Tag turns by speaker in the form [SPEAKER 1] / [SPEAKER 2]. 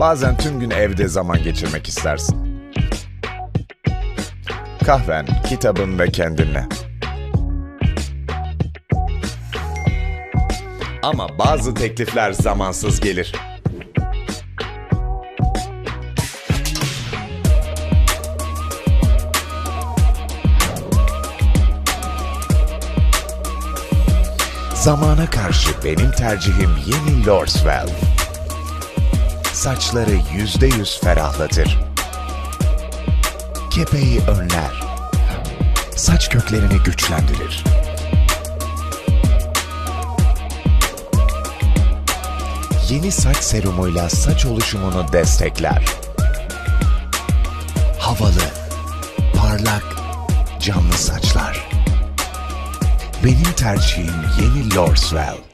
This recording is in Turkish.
[SPEAKER 1] Bazen tüm gün evde zaman geçirmek istersin. Kahven, kitabın ve kendinle. Ama bazı teklifler zamansız gelir. Zamana karşı benim tercihim yeni Lordswell. Saçları yüzde yüz ferahlatır. Kepeği önler. Saç köklerini güçlendirir. Yeni saç serumuyla saç oluşumunu destekler. Havalı, parlak, canlı saçlar. Benim tercihim yeni Lordswell.